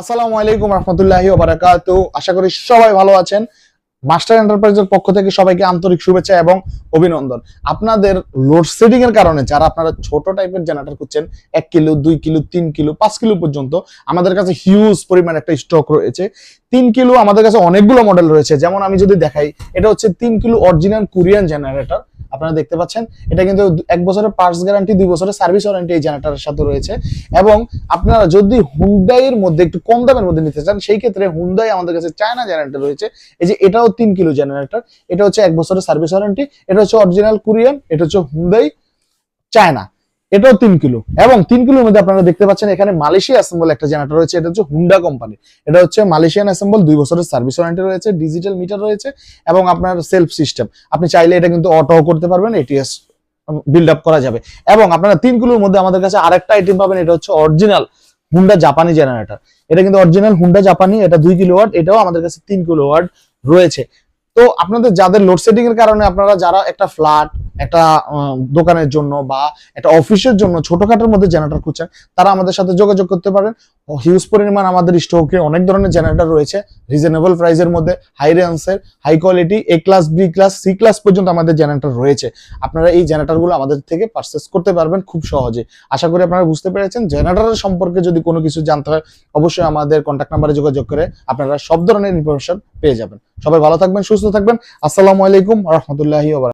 আসসালামু আলাইকুম রহমতুল্লাহি ওবারাকাতু আশা করি সবাই ভালো আছেন। মাস্টার এন্টারপ্রাইজের পক্ষ থেকে সবাইকে আন্তরিক শুভেচ্ছা এবং অভিনন্দন। আপনাদের লোডশেডিং এর কারণে যারা আপনারা ছোট টাইপের জেনারেটর করছেন এক কিলো, দুই কিলো, তিন কিলো, পাঁচ কিলো পর্যন্ত, আমাদের কাছে হিউজ পরিমাণ একটা স্টক রয়েছে। তিন কিলো আমাদের কাছে অনেকগুলো মডেল রয়েছে। যেমন আমি যদি দেখাই, এটা হচ্ছে তিন কিলো অরিজিনাল কোরিয়ান জেনারেটর আপনারা দেখতে পাচ্ছেন, এটা কিন্তু এক বছরের পার্টস গ্যারান্টি দুই বছরের সার্ভিস ওয়ারেন্টি এই জেনারেটরের সাথে রয়েছে। এবং আপনারা যদি হুন্ডাইয়ের মধ্যে একটু কম দামের মধ্যে নিতে চান, সেই ক্ষেত্রে হুন্ডাই আমাদের কাছে চায়না জেনারেটর রয়েছে। এই যে এটাও তিন কিলো জেনারেটর এটা হচ্ছে এক বছরের সার্ভিস ওয়ারেন্টি এটা হচ্ছে অরিজিনাল কোরিয়ান এটা হচ্ছে হুন্ডাই চায়না এটাও তিন কিলো। এবং তিন কিলোর মধ্যে আপনারা দেখতে পাচ্ছেন এখানে মালয়েশিয়া অ্যাসেম্বল একটা জেনারেটর রয়েছে, এটা হচ্ছে হুন্ডা কোম্পানি এটা হচ্ছে মালয়েশিয়ান অ্যাসেম্বল দুই বছরের সার্ভিস ওয়ারেন্টি রয়েছে ডিজিটাল মিটার রয়েছে, এবং আপনার সেলফ সিস্টেম আপনি চাইলে এটা কিন্তু অটো করতে পারবেন এটিএস বিল্ড আপ করা যাবে। এবং আপনারা তিন কিলোর মধ্যে আমাদের কাছে আরেকটা আইটেম পাবেন, এটা হচ্ছে অরিজিনাল হুন্ডা জাপানি জেনারেটর এটা কিন্তু অরিজিনাল হুন্ডা জাপানি এটা দুই কিলো ওয়াট এটাও আমাদের কাছে তিন কিলো ওয়াট রয়েছে। তো আপনাদের যাদের লোডশেডিং এর কারণে আপনারা, যারা একটা ফ্ল্যাট একটা দোকানের জন্য বা একটা অফিসের জন্য ছোটখাটোর মধ্যে জেনারেটর খুঁজছেন, তারা আমাদের সাথে যোগাযোগ করতে পারেন। হিউজ পরিমাণ আমাদের স্টকে অনেক ধরনের জেনারেটর রয়েছে রিজনেবল প্রাইসের মধ্যে হাই রেঞ্জের high quality A class B class C class পর্যন্ত আমাদের জেনারেটর রয়েছে। আপনারা এই জেনারেটরগুলো আমাদের থেকে পারচেস করতে পারবেন খুব সহজে। আশা করি আপনারা বুঝতে পেরেছেন। জেনারেটর সম্পর্কে যদি কোনো কিছু জানতে হয়, অবশ্যই আমাদের কন্ট্যাক্ট নাম্বারে যোগাযোগ করে আপনারা সব ধরনের ইনফরমেশন পেয়ে যাবেন। সবাই ভালো থাকবেন, সুস্থ থাকবেন। আসসালামু আলাইকুম, রহমতুল্লাহি